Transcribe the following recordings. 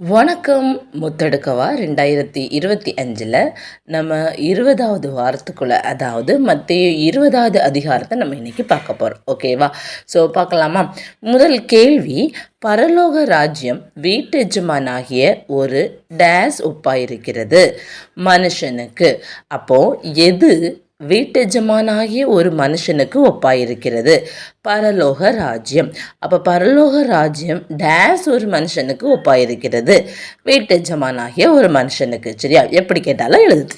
வணக்கம் முத்தெடுக்கவா ரெண்டாயிரத்தி இருபத்தி அஞ்சில் நம்ம இருபதாவது வாரத்துக்குள்ளே அதாவது மத்திய இருபதாவது அதிகாரத்தை நம்ம இன்றைக்கி பார்க்க போகிறோம் ஓகேவா ஸோ பார்க்கலாமா? முதல் கேள்வி பரலோக ராஜ்யம் வீட்டெஜமானாகிய ஒரு டேஸ் ஒப்பாயிருக்கிறது மனுஷனுக்கு. அப்போது எது வீட்டெஜமானாகிய ஒரு மனுஷனுக்கு ஒப்பாயிருக்கிறது. பரலோக ராஜ்யம். அப்போ பரலோக ராஜ்யம் டேஸ் ஒரு மனுஷனுக்கு ஒப்பாயிருக்கிறது. வீட்டெஜமானாகிய ஒரு மனுஷனுக்கு. சரியா? எப்படி கேட்டாலும் எழுது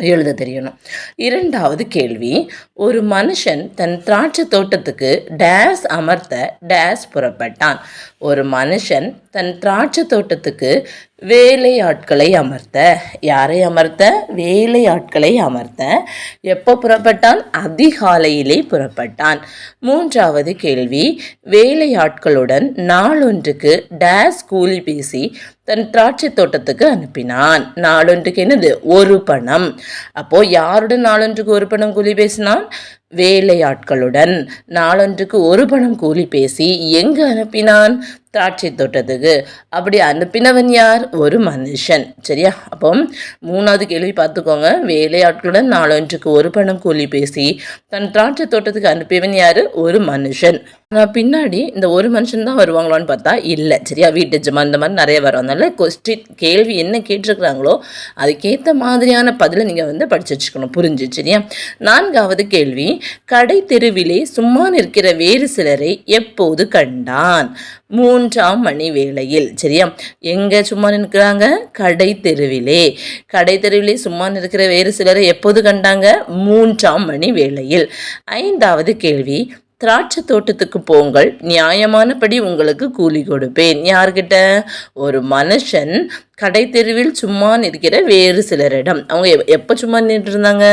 எழுத தெரியணும். இரண்டாவது கேள்வி. ஒரு மனுஷன் தன் திராட்சை தோட்டத்துக்கு டேஸ் அமர்த்த டேஸ் புறப்பட்டான். ஒரு மனுஷன் தன் திராட்சை தோட்டத்துக்கு வேலையாட்களை அமர்த்த. யாரை அமர்த்த? வேலையாட்களை அமர்த்த. எப்போ புறப்பட்டான்? அதிகாலையிலே புறப்பட்டான். மூன்றாவது கேள்வி வேலையாட்களுடன் நாளொன்றுக்கு டேஸ் கூலி பேசி தன் திராட்சை தோட்டத்துக்கு அனுப்பினான். நாளொன்றுக்கு என்னது? ஒரு பணம். அப்போ யாருடன் நாளொன்றுக்கு ஒரு பணம் கூலி பேசினான்? வேலையாட்களுடன். நாளொன்றுக்கு ஒரு பணம் கூலி பேசி எங்கு அனுப்பினான்? திராட்சை தோட்டத்துக்கு. அப்படி அனுப்பினவன் யார்? ஒரு மனுஷன். சரியா? அப்போ மூணாவது கேள்வி பார்த்துக்கோங்க. வேலையாட்களுடன் நாளொன்றுக்கு ஒரு பணம் கூலி பேசி தன் திராட்சை தோட்டத்துக்கு அனுப்பியவன் யார்? ஒரு மனுஷன். ஆனால் பின்னாடி இந்த ஒரு மனுஷன் தான் வருவாங்களான்னு பார்த்தா இல்லை. சரியா? வீட்டு ஜமா இந்த மாதிரி நிறைய வரும். அதனால கொஸ்டின் கேள்வி என்ன கேட்டிருக்கிறாங்களோ அதுக்கேற்ற மாதிரியான பதிலை நீங்கள் வந்து படிச்சு வச்சுக்கணும். புரிஞ்சு? சரியா? நான்காவது கேள்வி. கடை தெருவிலே சும்மா நிற்கிற வேறு சிலரை எப்போது கண்டான்? மூன்றாம் மணி வேளையில் சரியா? எங்கே சும்மா நிற்கிறாங்க கடை தெருவிலே. கடை தெருவிலே சும்மா நிற்கிற வேறு சிலரை எப்போது கண்டாங்க? மூன்றாம் மணி வேளையில் ஐந்தாவது கேள்வி திராட்சை தோட்டத்துக்கு போங்கள் நியாயமானபடி உங்களுக்கு கூலி கொடுப்பேன். யார்கிட்ட? ஒரு மனுஷன் கடை தெருவில் சும்மா நிற்கிற வேறு சிலரிடம். அவங்க எப்போ சும்மா நின்று இருந்தாங்க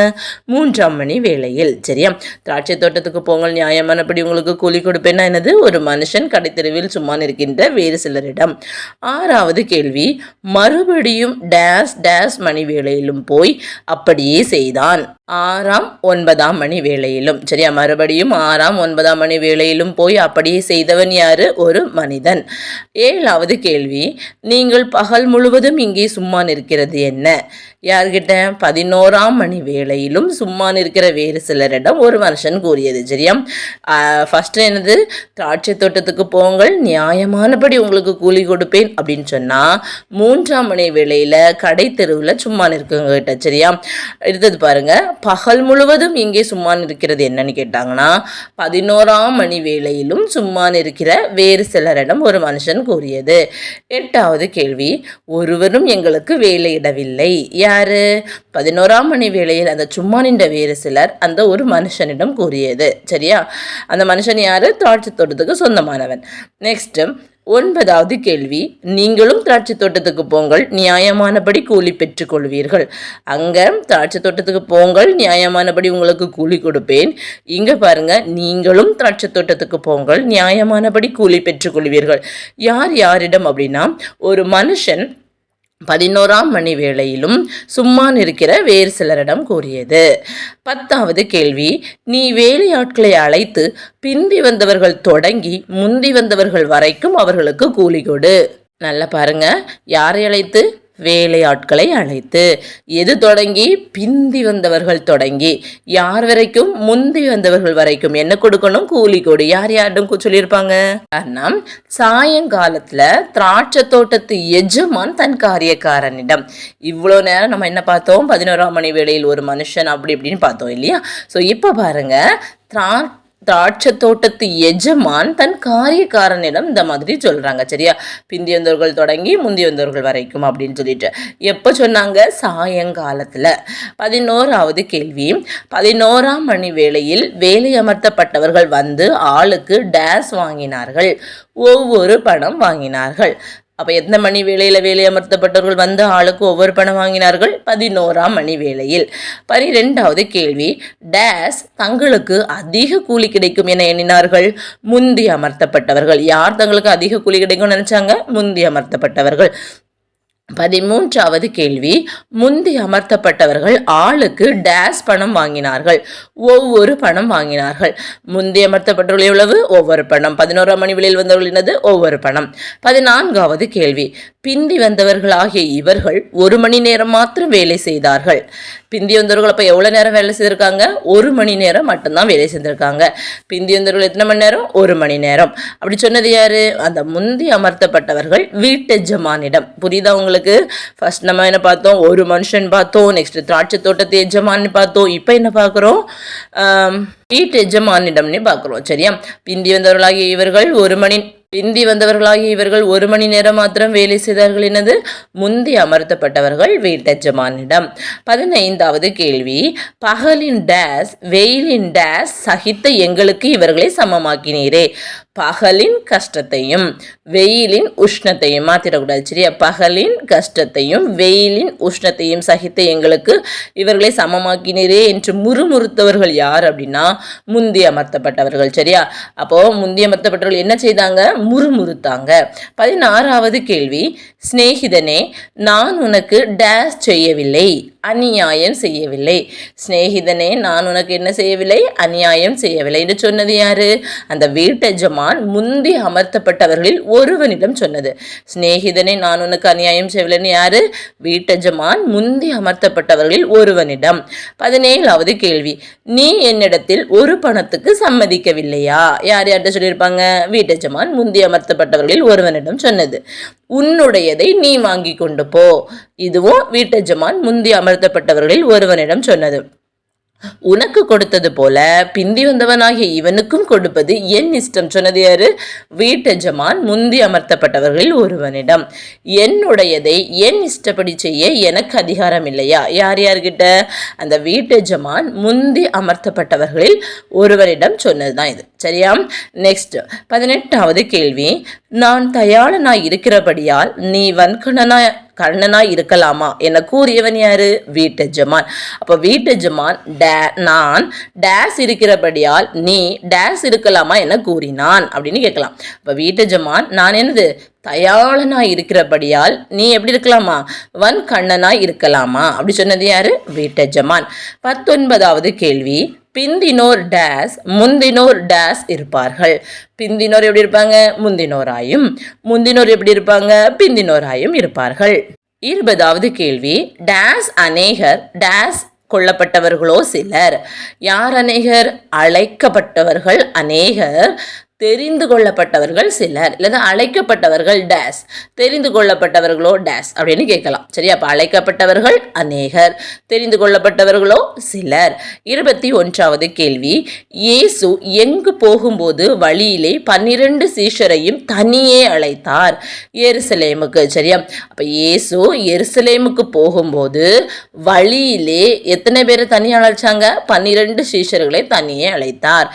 மூன்றாம் மணி வேளையில். சரியா? திராட்சை தோட்டத்துக்கு போங்கள் நியாயமானபடி உங்களுக்கு கூலி கொடுப்பேன்னா என்னது? ஒரு மனுஷன் கடை தெருவில் சும்மா நிற்கின்ற வேறு சிலரிடம். ஆறாவது கேள்வி மறுபடியும் டேஸ் டேஸ் மணி வேளையிலும் போய் அப்படியே செய்தான். ஆறாம் ஒன்பதாம் மணி வேளையிலும். சரியா? மறுபடியும் ஆறாம் ஒன்பதாம் மணி வேளையிலும் போய் அப்படியே செய்தவன் யாரு? ஒரு மனிதன். ஏழாவது கேள்வி நீங்கள் பகல் முழு முழுவதும் இங்கே சும்மா நிற்கிறது என்ன? யார்கிட்ட? பதினோராம் மணி வேளையிலும் சும்மா நிற்கிற வேறு சிலரிடம் ஒரு மனுஷன் கூறியது சரியா ஃபஸ்ட்டு என்னது? திராட்சை தோட்டத்துக்கு போங்கள் நியாயமானபடி உங்களுக்கு கூலி கொடுப்பேன் அப்படின்னு சொன்னால் மூன்றாம் மணி வேளையில் கடை தெருவில் சும்மா நிற்குங்க கிட்ட சரியா எடுத்தது பாருங்க பகல் முழுவதும் இங்கே சும்மா நிற்கிறது என்னன்னு கேட்டாங்கன்னா பதினோராம் மணி வேளையிலும் சும்மா நிற்கிற வேறு சிலரிடம் ஒரு மனுஷன் கூறியது. எட்டாவது கேள்வி ஒருவரும் எங்களுக்கு வேலையிடவில்லை. யாரு? பதினோராம் மணி வேளையில் அந்த சும்மா நின்ற வேறு சிலர் அந்த ஒரு மனுஷனிடம் கூறியது. சரியா? அந்த மனுஷன் யாரு? திராட்சை தோட்டத்துக்கு சொந்தமானவன். நெக்ஸ்ட் ஒன்பதாவது கேள்வி. நீங்களும் திராட்சை தோட்டத்துக்கு போங்கள் நியாயமானபடி கூலி பெற்றுக்கொள்வீர்கள் அங்கே திராட்சை தோட்டத்துக்கு போங்கள் நியாயமானபடி உங்களுக்கு கூலி கொடுப்பேன். இங்கே பாருங்க நீங்களும் திராட்சை தோட்டத்துக்கு போங்கள் நியாயமானபடி கூலி பெற்றுக்கொள்வீர்கள் யார் யாரிடம் அப்படின்னா ஒரு மனுஷன் பதினோராம் மணி வேளையிலும் சும்மா நிற்கிற வேறு சிலரிடம் கூறியது. பத்தாவது கேள்வி நீ வேலையாட்களை அழைத்து பிந்தி வந்தவர்கள் தொடங்கி முந்தி வந்தவர்கள் வரைக்கும் அவர்களுக்கு கூலி கொடு. நல்லா பாருங்க. யாரை அழைத்து? வேலையாட்களை அழைத்து எது தொடங்கி பிந்தி வந்தவர்கள் தொடங்கி யார் வரைக்கும் முந்தி வந்தவர்கள் வரைக்கும் என்ன கொடுக்கணும் கூலி கொடு யார் யாரும் சொல்லியிருப்பாங்க? காரணம் சாயங்காலத்தில் திராட்சை தோட்டத்து எஜமான் தன் காரியக்காரனிடம் இவ்வளோ நேரம் நம்ம என்ன பார்த்தோம்? பதினோராம் மணி வேளையில் ஒரு மனுஷன் அப்படி இப்படின்னு பார்த்தோம் இல்லையா? ஸோ இப்போ பாருங்க திரா திராட்சை தோட்டத்து எஜமான் தன் காரியக்காரனிடம் இந்த மாதிரி சொல்கிறாங்க சரியா? பிந்தி வந்தவர்கள் தொடங்கி முந்தி வந்தவர்கள் வரைக்கும் அப்படின்னு சொல்லிட்டு. எப்போ சொன்னாங்க? சாயங்காலத்தில். பதினோராவது கேள்வி. பதினோராம் மணி வேளையில் வேலை அமர்த்தப்பட்டவர்கள் வந்து ஆளுக்கு டேஸ் வாங்கினார்கள். ஒவ்வொரு பணம் வாங்கினார்கள். அப்போ எந்த மணி வேளையில் வேலை அமர்த்தப்பட்டவர்கள் வந்து ஆளுக்கு ஒவ்வொரு பணம் வாங்கினார்கள்? பதினோராம் மணி வேளையில். பனிரெண்டாவது கேள்வி. டேஸ் தங்களுக்கு அதிக கூலி கிடைக்கும் என எண்ணினார்கள். முந்தி அமர்த்தப்பட்டவர்கள். யார் தங்களுக்கு அதிக கூலி கிடைக்கும்னு நினைச்சாங்க? முந்தி அமர்த்தப்பட்டவர்கள். பதிமூன்றாவது கேள்வி. முந்தி அமர்த்தப்பட்டவர்கள் ஆளுக்கு டேஸ் பணம் வாங்கினார்கள். ஒவ்வொரு பணம் வாங்கினார்கள். முந்தி அமர்த்தப்பட்டவர்கள் எவ்வளவு? ஒவ்வொரு பணம். பதினோராம் மணி விலையில் வந்தவர்கள் என்னது? ஒவ்வொரு பணம். பதினான்காவது கேள்வி. பிந்தி வந்தவர்களாகிய இவர்கள் ஒரு மணி நேரம் மாத்திரம் வேலை செய்தார்கள். பிந்தி வந்தவர்கள் அப்போ எவ்வளோ நேரம் வேலை செய்திருக்காங்க? ஒரு மணி நேரம் மட்டும்தான் வேலை செஞ்சுருக்காங்க பிந்தி வந்தவர்கள் எத்தனை மணி நேரம்? ஒரு மணி நேரம். அப்படி சொன்னது யார்? அந்த முந்தி அமர்த்தப்பட்டவர்கள் வீட்டெஜமானிடம். புரியுதா உங்களுக்கு? ஃபர்ஸ்ட் நம்ம என்ன பார்த்தோம்? ஒரு மனுஷன் பார்த்தோம். நெக்ஸ்ட் திராட்சை தோட்டத்தை எஜமான்னு பார்த்தோம். இப்போ என்ன பார்க்குறோம்? வீட்டு எஜமானிடம்னு பார்க்குறோம் சரியா பிந்தி வந்தவர்களாகிய இவர்கள் ஒரு மணி பிந்தி வந்தவர்களாகிய இவர்கள் ஒரு மணி நேரம் மாத்திரம் வேலை செய்தார்கள் எனது முந்தி அமர்த்தப்பட்டவர்கள் வீட்டஜமானிடம் பதினைந்தாவது கேள்வி பகலின் டேஸ் வெயிலின் டேஸ் சகித்த எங்களுக்கு இவர்களை சமமாக்கினீரே பகலின் கஷ்டத்தையும் வெயிலின் உஷ்ணத்தையும் மாத்திடக்கூடாது சரியா? பகலின் கஷ்டத்தையும் வெயிலின் உஷ்ணத்தையும் சகித்த எங்களுக்கு இவர்களை சமமாக்கினீரே என்று முறுமுறுத்தவர்கள் யார் அப்படின்னா முந்தி அமர்த்தப்பட்டவர்கள் சரியா? அப்போ முந்தி அமர்த்தப்பட்டவர்கள் என்ன செய்தாங்க? முறுமுறுத்தாங்க. பதினாறாவது கேள்வி சிநேகிதனே நான் உனக்கு டேஸ் செய்யவில்லை. அநியாயம் செய்யவில்லை. சிநேகிதனே நான் உனக்கு என்ன செய்யவில்லை? அநியாயம் செய்யவில்லை. என்று சொன்னது யாரு? அந்த வீட்டஜமான் முந்தி அமர்த்தப்பட்டவர்களில் ஒருவனிடம் சொன்னது. சிநேகிதனே நான் உனக்கு அநியாயம் செய்யவில்லைன்னு யாரு? வீட்டஜமான் முந்தி அமர்த்தப்பட்டவர்களில் ஒருவனிடம். பதினேழாவது கேள்வி. நீ என்னிடத்தில் ஒரு பணத்துக்கு சம்மதிக்கவில்லையா? யார் யார்கிட்ட சொல்லியிருப்பாங்க? வீட்டஜமான் முந்தி அமர்த்தப்பட்டவர்களில் ஒருவனிடம் சொன்னது. உன்னுடையதை நீ வாங்கி கொண்டு போ. இதுவும் வீட்டஜமான் முந்தி அமர்த்தப்பட்டவர்களில் ஒருவனிடம் சொன்னது உனக்கு கொடுத்தது போல பிந்தி வந்தவனாகிய இவனுக்கும் கொடுப்பது என் இஷ்டம் சொன்னது யாரு? வீட்டெஜமான் முந்தி அமர்த்தப்பட்டவர்களில் ஒருவனிடம் என்னுடையதை என் இஷ்டப்படி செய்ய எனக்கு அதிகாரம் இல்லையா? யார் யார்கிட்ட? அந்த வீட்டெஜமான் முந்தி அமர்த்தப்பட்டவர்களில் ஒருவரிடம் சொன்னதுதான் இது. சரியா? நெக்ஸ்ட் பதினெட்டாவது கேள்வி. நான் தயாளனாய் இருக்கிறபடியால் நீ வன்கணனாய் கண்ணனா இருக்கலாமா? என கூறியவன் யாரு? வீட்டெஜமான் அப்போ வீட்டெஜமான் டே நான் டேஸ் இருக்கிறபடியால் நீ டேஸ் இருக்கலாமா? என கூறினான் அப்படின்னு கேட்கலாம். அப்போ வீட்டெஜமான் நான் என்னது? தயாளனாய் இருக்கிறபடியால் நீ எப்படி இருக்கலாமா? வன் கண்ணனாய் இருக்கலாமா? அப்படி சொன்னது யாரு? வீட்டெஜமான் பத்தொன்பதாவது கேள்வி. பிந்தினோர் டேஸ் முந்தினோர் டேஸ் இருப்பார்கள். பிந்தினோர் எப்படி இருப்பாங்க? முந்தினோராயும். முந்தினோர் எப்படி இருப்பாங்க? பிந்தினோராயும் இருப்பார்கள். இருபதாவது கேள்வி. டேஸ் அநேகர் டேஸ் கொல்லப்பட்டவர்களோ சிலர். யார் அநேகர்? அழைக்கப்பட்டவர்கள் அநேகர். தெரிந்து கொள்ளப்பட்டவர்கள் சிலர் இல்லைன்னா அழைக்கப்பட்டவர்கள் டேஸ். தெரிந்து கொள்ளப்பட்டவர்களோ டேஸ் அப்படின்னு கேட்கலாம். சரி அப்போ அழைக்கப்பட்டவர்கள் அநேகர் தெரிந்து கொள்ளப்பட்டவர்களோ சிலர். இருபத்தி ஒன்றாவது கேள்வி இயேசு எங்கு போகும்போது வழியிலே பன்னிரண்டு சீஷரையும் தனியே அழைத்தார். எருசலேமுக்கு. சரியா? அப்போ இயேசு எருசலேமுக்கு போகும்போது வழியிலே எத்தனை பேரை தனியாக அழைச்சாங்க? பன்னிரண்டு சீஷர்களை தனியே அழைத்தார்.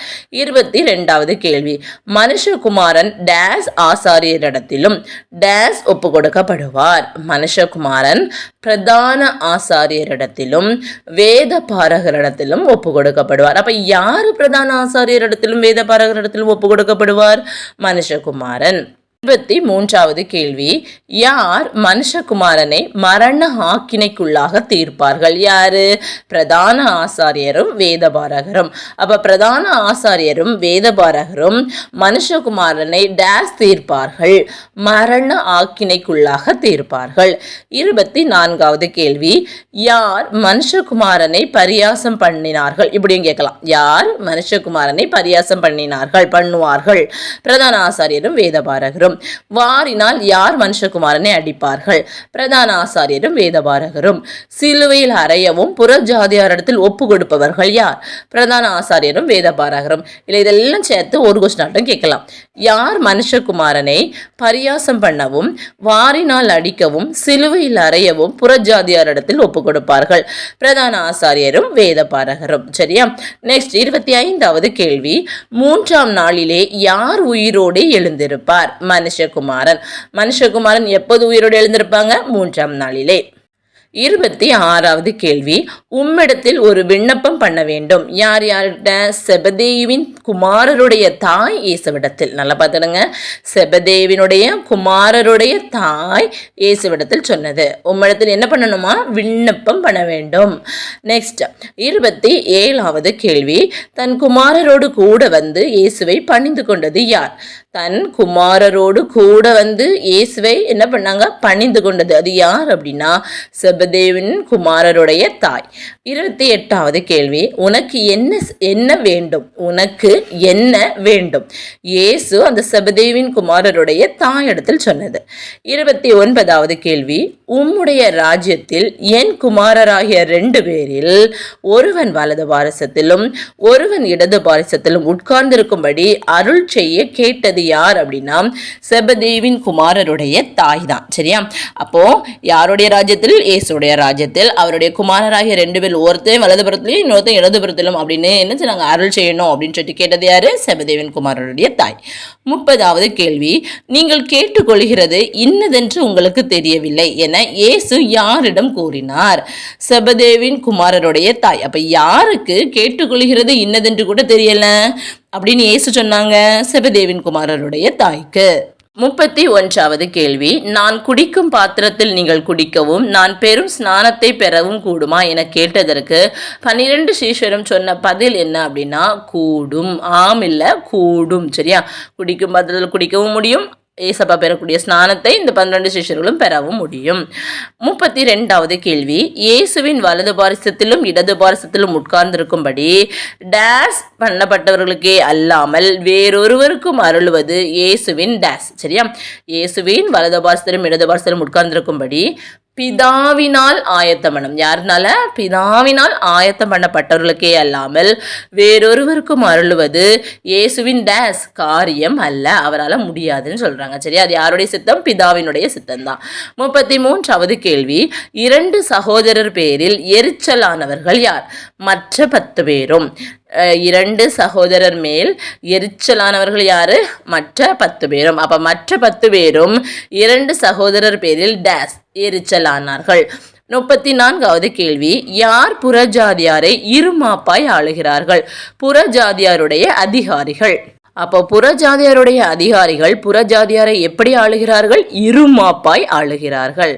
இருபத்தி ரெண்டாவது கேள்வி மனுஷகுமாரன் டேஸ் ஆசாரியரிடத்திலும் டேஸ் ஒப்பு கொடுக்கப்படுவார் மனுஷகுமாரன் பிரதான ஆசாரியரிடத்திலும் வேத பாரகரிடத்திலும் ஒப்பு கொடுக்கப்படுவார் அப்ப யாரு பிரதான ஆசாரியரிடத்திலும் வேத பாரகரிடத்திலும் ஒப்பு கொடுக்கப்படுவார் மனுஷகுமாரன். இருபத்தி மூன்றாவது கேள்வி. யார் மனுஷகுமாரனை மரண ஆக்கினைக்குள்ளாக தீர்ப்பார்கள்? யாரு? பிரதான ஆசாரியரும் வேதபாரகரும். அப்ப பிரதான ஆசாரியரும் வேதபாரகரும் மனுஷகுமாரனை டேஸ் தீர்ப்பார்கள். மரண ஆக்கினைக்குள்ளாக தீர்ப்பார்கள். இருபத்தி நான்காவது கேள்வி. யார் மனுஷகுமாரனை பரியாசம் பண்ணினார்கள்? இப்படியும் கேட்கலாம். யார் மனுஷகுமாரனை பரியாசம் பண்ணினார்கள் பண்ணுவார்கள்? பிரதான ஆசாரியரும் வேதபாரகரும் வேண்டும் வாரினால் யார் மனுஷகுமாரனை அடிப்பார்கள்? பிரதான ஆசாரியரும் வேதபாரகரும். சிலுவையில் அறையவும் புற ஜாதியாரிடத்தில் ஒப்பு கொடுப்பவர்கள் யார்? பிரதான ஆசாரியரும் வேதபாரகரும். இல்லை இதெல்லாம் சேர்த்து ஒரு கொஸ்டினாட்டம் கேட்கலாம். யார் மனுஷகுமாரனை பரியாசம் பண்ணவும் வாரினால் அடிக்கவும் சிலுவையில் அறையவும் புறஜாதியாரிடத்தில் ஒப்பு கொடுப்பார்கள்? பிரதான ஆசாரியரும் வேதபாரகரும். சரியா? நெக்ஸ்ட் இருபத்தி ஐந்தாவது கேள்வி. மூன்றாம் நாளிலே யார் உயிரோடு எழுந்திருப்பார்? மனுஷகுமாரன். மனுஷகுமாரன் எப்போது உயிரோடு எழுந்திருப்பாங்க? மூன்றாம் நாளிலே. இருபத்தி ஆறாவது கேள்வி. உம்மிடத்தில் ஒரு விண்ணப்பம் பண்ண வேண்டும். யார் யார்கிட்ட செபதேவின் குமாரருடைய தாய் இயேசுவிடத்தில். நல்லா பார்த்துடுங்க. செபதேவினுடைய குமாரருடைய தாய் இயேசுவிடத்தில் சொன்னது. உம்மிடத்தில் என்ன பண்ணணுமா? விண்ணப்பம் பண்ண வேண்டும். நெக்ஸ்ட் இருபத்தி ஏழாவது கேள்வி. தன் குமாரரோடு கூட வந்து இயேசுவை பணிந்து கொண்டது யார்? தன் குமாரரோடு கூட வந்து இயேசுவை என்ன பண்ணாங்க? பணிந்து கொண்டது. அது யார் அப்படின்னா செபதேவின் குமாரருடைய தாய். இருபத்தி எட்டாவது கேள்வி. உனக்கு என்ன என்ன வேண்டும்? உனக்கு என்ன வேண்டும்? இயேசு அந்த செபதேவின் குமாரருடைய தாயிடத்தில் சொன்னது. இருபத்தி ஒன்பதாவது கேள்வி. உம்முடைய ராஜ்யத்தில் என் குமாரராகிய ரெண்டு பேரில் ஒருவன் வலது பாரசத்திலும் ஒருவன் இடது பாரசத்திலும் உட்கார்ந்திருக்கும்படி அருள் செய்ய கேட்டது யார் அப்படின்னா செபதேவின் குமாரருடைய தாய் தான் சரியா? அப்போ யாருடைய ராஜ்யத்தில்? இயேசுடைய ராஜ்யத்தில். அவருடைய குமாரராகிய ரெண்டு பேர் ஒருத்தையும் வலதுபுறத்திலையும் இன்னொருத்தன் இடதுபுறத்திலும் அப்படின்னு என்ன செய்றாங்க அருள் செய்யணும் அப்படின்னு சொல்லிட்டு கேட்டது யாரு? செபதேவின் குமாரருடைய தாய். முப்பதாவது கேள்வி. நீங்கள் கேட்டுக்கொள்கிறது இன்னதென்று உங்களுக்கு தெரியவில்லை என இயேசு யாரிடம் கூறினார்? செபதேவின் குமாரருடைய தாய். அப்ப யாருக்கு கேட்டுக்கொள்கிறது இன்னதென்று கூட தெரியல. அப்படின்னு ஏசு சொன்னாங்க சிவதேவின் குமாரருடைய தாய்க்கு. முப்பத்தி ஒன்றாவது கேள்வி நான் குடிக்கும் பாத்திரத்தில் நீங்கள் குடிக்கவும் நான் பெரும் ஸ்நானத்தை பெறவும் கூடுமா? என கேட்டதற்கு பன்னிரண்டு சீஸ்வரம் சொன்ன பதில் என்ன அப்படின்னா கூடும். ஆம் இல்லை கூடும். சரியா? குடிக்கும் பாத்திரத்தில் குடிக்கவும் முடியும் ஏசப்பா பெறக்கூடிய ஸ்நானத்தை இந்த பன்னிரண்டு சிஷ்யர்களும் பெறவும் முடியும். முப்பத்தி ரெண்டாவது கேள்வி. இயேசுவின் வலது பாரிசத்திலும் இடது பாரிசத்திலும் உட்கார்ந்திருக்கும்படி டேஸ் பண்ணப்பட்டவர்களுக்கே அல்லாமல் வேறொருவருக்கும் அருளுவது இயேசுவின் டேஸ். சரியா? இயேசுவின் வலது பாரிசத்திலும் இடது பாரிசத்திலும் உட்கார்ந்திருக்கும்படி பிதாவினால் ஆயத்தம் பண்ணும் யாருனால? பிதாவினால் ஆயத்தம் பண்ணப்பட்டவர்களுக்கே அல்லாமல் வேறொருவருக்கும் அருளுவது இயேசுவின் டேஸ் காரியம் அல்ல. அவரால் முடியாதுன்னு சொல்றாங்க. சரி அது யாருடைய சித்தம்? பிதாவினுடைய சித்தம் தான் முப்பத்தி மூன்றாவது கேள்வி. இரண்டு சகோதரர் பேரில் எரிச்சலானவர்கள் யார்? மற்ற பத்து பேரும். இரண்டு சகோதரர் மேல் எரிச்சலானவர்கள் யாரு? மற்ற பத்து பேரும். அப்ப மற்ற பத்து பேரும் இரண்டு சகோதரர் பேரில் டேஸ் எரிச்சலானார்கள். முப்பத்தி நான்காவது கேள்வி யார் புறஜாதியாரை இருமாப்பாய் ஆளுகிறார்கள்? புறஜாதியாருடைய அதிகாரிகள். அப்போ புறஜாதியாருடைய அதிகாரிகள் புறஜாதியாரை எப்படி ஆளுகிறார்கள்? இருமாப்பாய் ஆளுகிறார்கள்.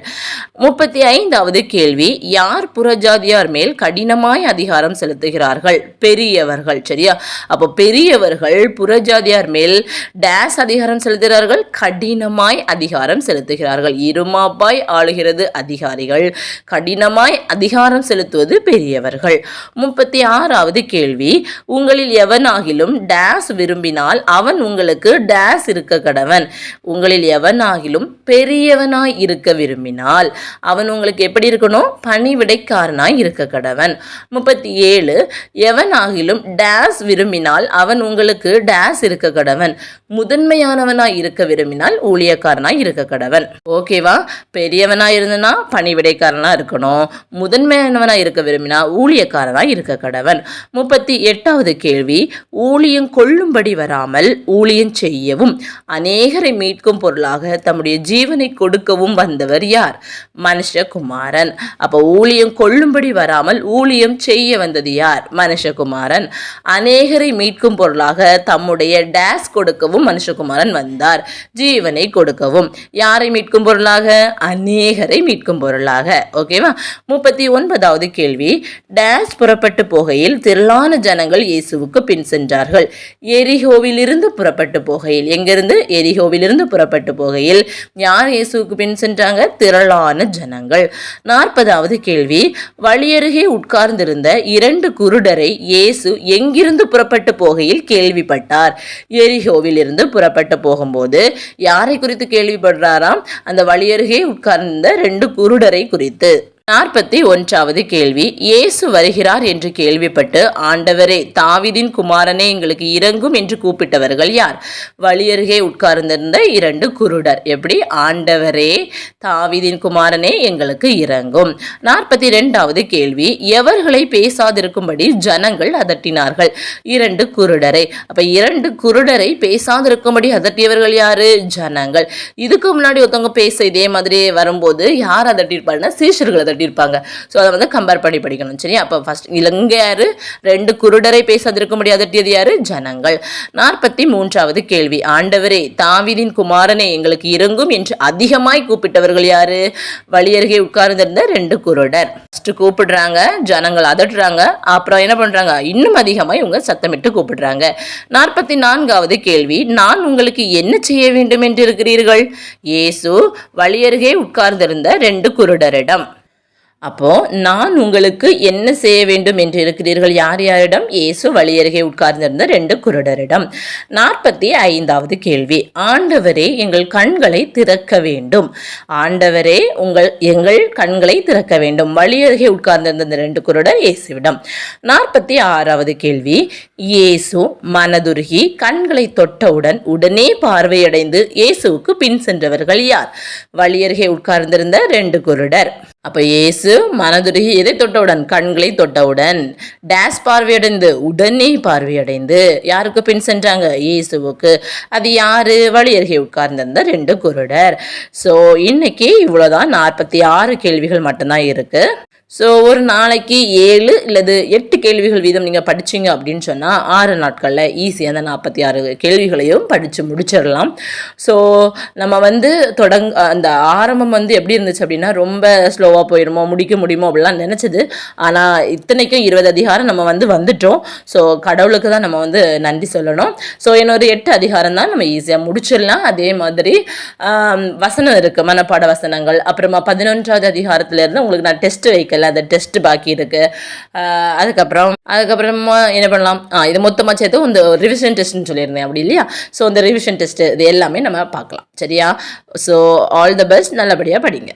முப்பத்தி ஐந்தாவது கேள்வி யார் புறஜாதியார் மேல் கடினமாய் அதிகாரம் செலுத்துகிறார்கள்? பெரியவர்கள் சரியா? அப்போ பெரியவர்கள் புறஜாதியார் மேல் டேஸ் அதிகாரம் செலுத்துகிறார்கள் கடினமாய் அதிகாரம் செலுத்துகிறார்கள். இருமாப்பாய் ஆளுகிறது அதிகாரிகள் கடினமாய் அதிகாரம் செலுத்துவது பெரியவர்கள். முப்பத்தி ஆறாவது கேள்வி உங்களில் எவனாகிலும் டேஸ் விரும்பினால் அவன் உங்களுக்கு டேஸ் இருக்க கடவன். உங்களில் எவனாகிலும் பெரியவனாய் இருக்க விரும்பினால் அவன் உங்களுக்கு எப்படி இருக்கணும்? பணிவிடைக்காரனாய் இருக்க கடவன். முப்பத்தி ஏழு எவனாகிலும் டேஸ் விரும்பினால் அவன் உங்களுக்கு டேஸ் இருக்க கடவன். முதன்மையானவனாய் இருக்க விரும்பினால் ஊழியக்காரனாய் இருக்க கடவன். ஓகேவா? பெரியவனாய் இருந்தனா பணிவிடைக்காரனா இருக்கணும். முதன்மையானவனாய் இருக்க விரும்பினா ஊழியக்காரனாய் இருக்க கடவன். முப்பத்தி எட்டாவது கேள்வி ஊழியம் கொள்ளும்படி இல்லாமல் ஊழியம் செய்யவும் அநேகரை மீட்கும் பொருளாக தம்முடைய ஜீவனை கொடுக்கவும் வந்தவர் யார்? மனுஷகுமாரன். அப்போ ஊழியம் கொள்ளும்படி வராமல் ஊழியம் செய்ய வந்தது யார்? மனுஷகுமாரன். அநேகரை மீட்கும் பொருளாக தம்முடைய டேஸ் கொடுக்கவும் மனுஷகுமாரன் வந்தார். ஜீவனை கொடுக்கவும். யாரை மீட்கும் பொருளாக? அநேகரை மீட்கும் பொருளாக. ஓகேவா முப்பத்தி ஒன்பதாவது கேள்வி. டேஸ் புறப்பட்டு போகையில் திரளான ஜனங்கள் இயேசுவுக்கு பின் சென்றார்கள். எரிகோ எரிகோவிலிருந்து புறப்பட்டு போகையில். எங்கிருந்து? எரிகோவிலிருந்து புறப்பட்டு போகையில். யார் இயேசுவுக்கு பின் சென்றாங்க? திரளான ஜனங்கள். நாற்பதாவது கேள்வி. வழியருகே உட்கார்ந்திருந்த இரண்டு குருடரை இயேசு எங்கிருந்து புறப்பட்டு போகையில் கேள்விப்பட்டார். எரிகோவிலிருந்து புறப்பட்டு போகும்போது யாரை குறித்து கேள்விப்படுறாராம்? அந்த வழியருகே உட்கார்ந்த ரெண்டு குருடரை குறித்து. நாற்பத்தி ஒன்றாவது கேள்வி. இயேசு வருகிறார் என்று கேள்விப்பட்டு ஆண்டவரே தாவிதின் குமாரனே எங்களுக்கு இறங்கும் என்று கூப்பிட்டவர்கள் யார்? வழியருகே உட்கார்ந்திருந்த இரண்டு குருடர். எப்படி? ஆண்டவரே தாவிதின் குமாரனே எங்களுக்கு இறங்கும் நாற்பத்தி ரெண்டாவது கேள்வி. எவர்களை பேசாதிருக்கும்படி ஜனங்கள் அதட்டினார்கள்? இரண்டு குருடரை. அப்ப இரண்டு குருடரை பேசாதிருக்கும்படி அதட்டியவர்கள் யாரு? ஜனங்கள். இதுக்கு முன்னாடி ஒருத்தவங்க பேச இதே மாதிரி வரும்போது யார் அதட்டிருப்பாருன்னா சீஷர்கள் தட்டியிருப்பாங்க ஸோ அதை வந்து கம்பேர் பண்ணி படிக்கணும். சரி அப்போ ஃபர்ஸ்ட் இலங்கை ரெண்டு குருடரை பேசாதிருக்க முடியாதட்டியது யார்? ஜனங்கள். நாற்பத்தி மூன்றாவது கேள்வி. ஆண்டவரே தாவிதின் குமாரனை எங்களுக்கு இறங்கும் என்று அதிகமாய் கூப்பிட்டவர்கள் யாரு? வழியருகே உட்கார்ந்திருந்த ரெண்டு குருடர். ஃபஸ்ட்டு கூப்பிடுறாங்க ஜனங்கள் அதட்டுறாங்க. அப்புறம் என்ன பண்ணுறாங்க இன்னும் அதிகமாக இவங்க சத்தமிட்டு கூப்பிடுறாங்க. நாற்பத்தி நான்காவது கேள்வி. நான் உங்களுக்கு என்ன செய்ய வேண்டும் என்று இருக்கிறீர்கள்? இயேசு வழியருகே உட்கார்ந்திருந்த ரெண்டு குருடரிடம். அப்போ நான் உங்களுக்கு என்ன செய்ய வேண்டும் என்று இருக்கிறீர்கள்? யார் யாரிடம்? இயேசு வழியருகே உட்கார்ந்திருந்த ரெண்டு குருடரிடம். நாற்பத்தி ஐந்தாவது கேள்வி. ஆண்டவரே எங்கள் கண்களை திறக்க வேண்டும். ஆண்டவரே உங்கள் எங்கள் கண்களை திறக்க வேண்டும். வழியருகே உட்கார்ந்திருந்த ரெண்டு குருடர் இயேசுவிடம். நாற்பத்தி ஆறாவது கேள்வி. இயேசு மனதுருகி கண்களை தொட்டவுடன் உடனே பார்வையடைந்து இயேசுவுக்கு பின் சென்றவர்கள் யார்? வழியருகே உட்கார்ந்திருந்த ரெண்டு குருடர். அப்போ இயேசு மனதுருகி எதை தொட்டவுடன்? கண்களை தொட்டவுடன். டேஸ் பார்வையடைந்து உடனே பார்வையடைந்து. யாருக்கு பின் சென்றாங்க? இயேசுவுக்கு. அது யாரு? வழியருகே உட்கார்ந்திருந்த ரெண்டு குருடர். ஸோ இன்னைக்கு இவ்வளோதான் நாற்பத்தி ஆறு கேள்விகள் மட்டும்தான் இருக்கு. ஸோ ஒரு நாளைக்கு ஏழு இல்லது எட்டு கேள்விகள் வீதம் நீங்கள் படிச்சீங்க அப்படின்னு சொன்னால் ஆறு நாட்களில் ஈஸியாக அந்த நாற்பத்தி ஆறு கேள்விகளையும் படித்து முடிச்சிடலாம். ஸோ நம்ம வந்து தொடங் அந்த ஆரம்பம் வந்து எப்படி இருந்துச்சு அப்படின்னா ரொம்ப ஸ்லோவாக போயிடுமோ முடிக்க முடியுமோ அப்படிலாம் நினச்சது. ஆனால் இத்தனைக்கும் இருபது அதிகாரம் நம்ம வந்து வந்துட்டோம். ஸோ கடவுளுக்கு தான் நம்ம வந்து நன்றி சொல்லணும். ஸோ இன்னொரு எட்டு அதிகாரம் தான் நம்ம ஈஸியாக முடிச்சிடலாம். அதே மாதிரி வசனம் இருக்குது மனப்பாட வசனங்கள். அப்புறமா பதினொன்றாவது அதிகாரத்துலேருந்து உங்களுக்கு நான் டெஸ்ட் வைக்கல. அந்த டெஸ்ட் பாக்கி இருக்குது அதுக்கப்புறம் அதுக்கப்புறமா என்ன பண்ணலாம்? இது மொத்தமாக சேர்த்து இந்த ரிவிஷன் டெஸ்ட்னு சொல்லியிருந்தேன் அப்படி இல்லையா? ஸோ இந்த ரிவிஷன் டெஸ்ட் இது எல்லாமே நம்ம பார்க்கலாம். சரியா? ஸோ ஆல் த பெஸ்ட் நல்லபடியாக படிங்க.